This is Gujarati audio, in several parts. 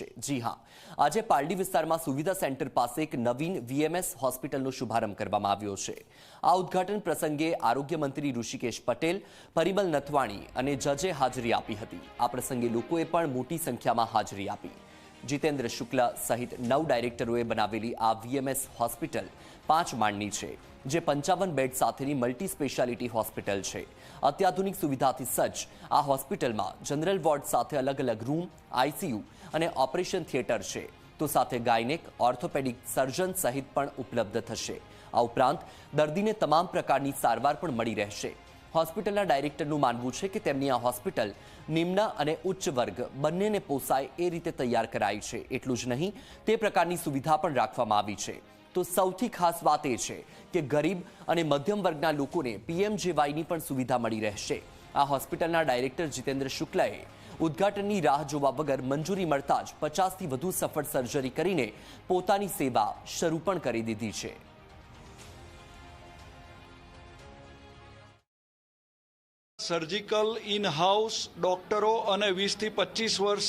રહેશે જી હા. આજે પારડી વિસ્તારમાં સુવિધા સેન્ટર પાસે એક નવીન વીએમએસ હોસ્પિટલનો શુભારંભ કરવામાં આવ્યો છે. આ ઉદ્ઘાટન પ્રસંગે આરોગ્ય મંત્રી ઋષિકેશ પટેલ, પરિમલ નથવાણી અને જજે હાજરી આપી હતી. આ પ્રસંગે લોકોએ પણ મોટી સંખ્યામાં હાજરી આપી. જીતેન્દ્ર શુક્લા સહિત નવ ડાયરેક્ટરોએ બનાવેલી આ વીએમએસ હોસ્પિટલ પાંચ માળની છે, જે પંચાવન બેડ સાથેની મલ્ટી સ્પેશિયાલિટી હોસ્પિટલ છે. અત્યાધુનિક સુવિધાથી સજ્જ આ હોસ્પિટલમાં જનરલ વોર્ડ સાથે અલગ અલગ રૂમ આઈસીયુ અને ઓપરેશન થિયેટર છે. તો સાથે ગાયનેક, ઓર્થોપેડિક સર્જન સહિત પણ ઉપલબ્ધ થશે. આ ઉપરાંત દર્દીને તમામ પ્રકારની સારવાર પણ મળી રહેશે. હોસ્પિટલના ડાયરેક્ટરનું માનવું છે કે તેમની આ હોસ્પિટલ નિમ્ન અને ઉચ્ચ વર્ગ બંનેને પોસાય એ રીતે તૈયાર કરાઈ છે. એટલું જ નહીં, તે પ્રકારની સુવિધા પણ રાખવામાં આવી છે. તો સૌથી ખાસ વાત એ છે કે ગરીબ અને મધ્યમ વર્ગના લોકોને પીએમજેવાયની પણ સુવિધા મળી રહેશે. આ હોસ્પિટલના ડાયરેક્ટર જીતેન્દ્ર શુક્લાએ ઉદ્ઘાટનની રાહ જોવા વગર મંજૂરી મળતા જ પચાસથી વધુ સફળ સર્જરી કરીને પોતાની સેવા શરૂ પણ કરી દીધી છે. સર્જિકલ ઇન હાઉસ ડૉક્ટરો અને વીસથી પચીસ વર્ષ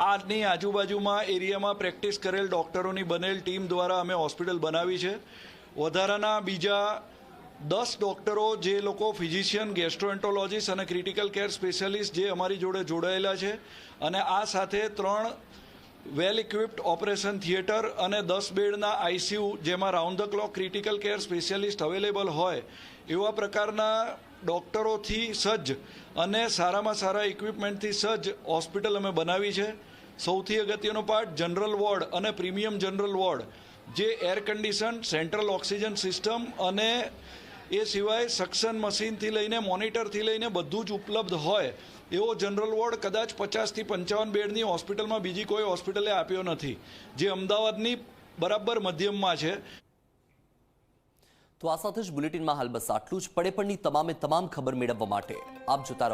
આજની આજુબાજુમાં એરિયામાં પ્રેક્ટિસ કરેલ ડૉક્ટરોની બનેલ ટીમ દ્વારા અમે હોસ્પિટલ બનાવી છે. વધારાના બીજા દસ ડૉક્ટરો જે લોકો ફિઝિશિયન, ગેસ્ટ્રોએન્ટોલોજીસ્ટ અને ક્રિટિકલ કેર સ્પેશિયાલિસ્ટ જે અમારી જોડે જોડાયેલા છે અને આ સાથે ત્રણ વેલ ઇક્વિપ્ડ ઓપરેશન થિયેટર અને દસ બેડના આઈસીયુ જેમાં round the clock critical care specialist available હોય, એવા પ્રકારના ડૉક્ટરોથી સજ્જ અને સારામાં સારા ઇક્વિપમેન્ટથી સજ્જ હોસ્પિટલ અમે બનાવી છે. સૌથી અગત્યનો પાર્ટ, જનરલ વોર્ડ અને પ્રીમિયમ જનરલ વોર્ડ, જે air condition central oxygen system અને એ સિવાય સક્શન મશીનથી લઈને મોનિટરથી લઈને બધું જ ઉપલબ્ધ હોય, એવો જનરલ વોર્ડ કદાચ પચાસથી પંચાવન બેડની હોસ્પિટલમાં બીજી કોઈ હોસ્પિટલે આપ્યો નથી, જે અમદાવાદની બરાબર મધ્યમમાં છે. તો આ સાથે જ બુલેટિનમાં હાલ બસ આટલું જ. પડે પણની તમામે તમામ ખબર મેળવવા માટે આપ જોતા